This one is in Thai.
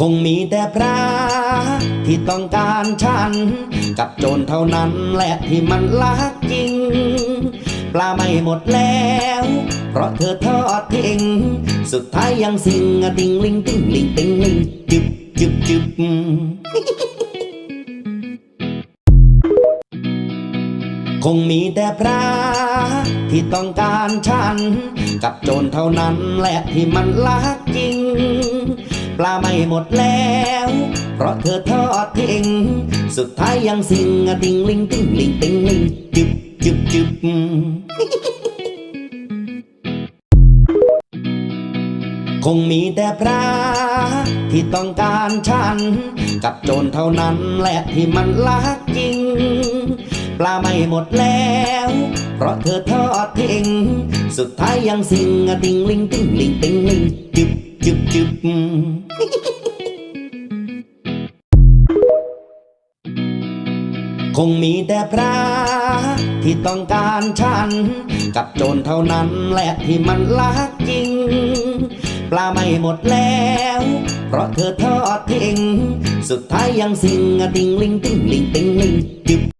คงมีแต่พระที่ต้องการฉัน กับโจรเท่านั้นแหละที่มันลักจริง ปลาไม่หมดแล้ว เพราะเธอทอดทิ้ง สุดท้ายยังสิงติงลิงติงลิงติงลิงจึบจึบจึบคงมีแต่พระที่ต้องการฉัน กับโจรเท่านั้นแหละที่มันลักจริง ปลาไม่หมดแล้ว เพราะเธอทอดทิ้ง สุดท้ายยังสิงอะติงลิงติงลิงติงลิงจึบจึบจึบคงมีแต่พระที่ต้องการฉัน กับโจรเท่านั้นแหละที่มันลักจริง ปลาไม่หมดแล้ว เพราะเธอทอดทิ้ง สุดท้ายยังสิงอะติงลิงติงลิงติงลิงจึบ จึบจึบคงมีแต่พระที่ต้องการฉัน กับโจรเท่านั้นแหละที่มันลักจริง ปลาไม่หมดแล้ว เพราะเธอทอดทิ้ง สุดท้ายยังสิงอะติงลิงติงลิงติงลิงจึบ